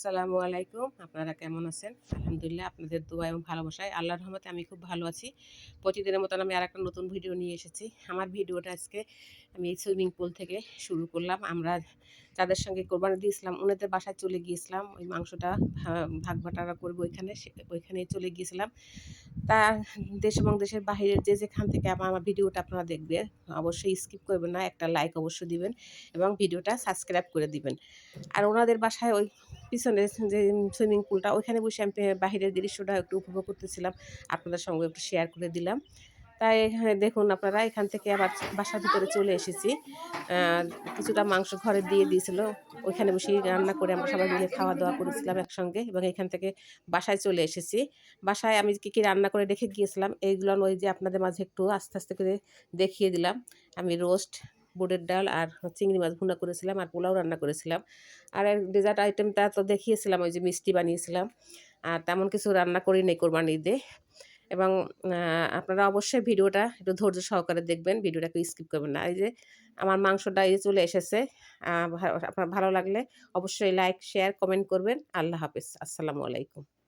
আসসালামু আলাইকুম। আপনারা কেমন আছেন? আলহামদুলিল্লাহ আপনাদের দোয়া এবং ভালোবাসায় আল্লাহর রহমতে আমি খুব ভালো আছি। প্রতিদিনের মতন আমি আর একটা নতুন ভিডিও নিয়ে এসেছি। আমার ভিডিওটা আজকে আমি এই সুইমিং পুল থেকে শুরু করলাম। আমরা যাদের সঙ্গে কোরবানি দিয়েছিলাম, ওনাদের বাসায় চলে গিয়েছিলাম। ওই মাংসটা ভাগ বাটারা করব ওইখানে ওইখানে চলে গিয়েছিলাম। তা দেশ এবং দেশের বাহিরের যে যেখান থেকে আমার আমার ভিডিওটা আপনারা দেখবেন, অবশ্যই স্কিপ করবেন না। একটা লাইক অবশ্যই দিবেন এবং ভিডিওটা সাবস্ক্রাইব করে দিবেন। আর ওনাদের বাসায় ওই পিছনে যে সুইমিং পুলটা, ওইখানে বসে আমি বাহিরের দৃশ্যটা একটু উপভোগ করতেছিলাম। আপনাদের সঙ্গে একটু শেয়ার করে দিলাম। তাই দেখুন আপনারা, এখান থেকে আবার বাসার ভিতরে চলে এসেছি। কিছুটা মাংস ঘরে দিয়ে দিয়েছিল। ওইখানে বসে রান্না করে আমরা সবাই মিলে খাওয়া দাওয়া করেছিলাম একসঙ্গে এবং এখান থেকে বাসায় চলে এসেছি। বাসায় আমি কী কী রান্না করে রেখে গিয়েছিলাম, এইগুলো ওই যে আপনাদের মাঝে একটু আস্তে আস্তে করে দেখিয়ে দিলাম। আমি রোস্ট বুটের ডাল আর চিংড়ি মাছ ভুনা করেছিলাম আর পোলাও রান্না করেছিলাম। আর ডেজার্ট আইটেমটা তো দেখিয়েছিলাম, ওই যে মিষ্টি বানিয়েছিলাম। আর তেমন কিছু রান্না করি নেই কোরবানি ঈদে। এবং আপনারা অবশ্যই ভিডিওটা একটু ধৈর্য সহকারে দেখবেন, ভিডিওটা একটু স্কিপ করবেন না। এই যে আমার মাংসটা এই চলে এসেছে আপনার ভালো লাগলে অবশ্যই লাইক শেয়ার কমেন্ট করবেন। আল্লাহ হাফিজ। আসসালামু আলাইকুম।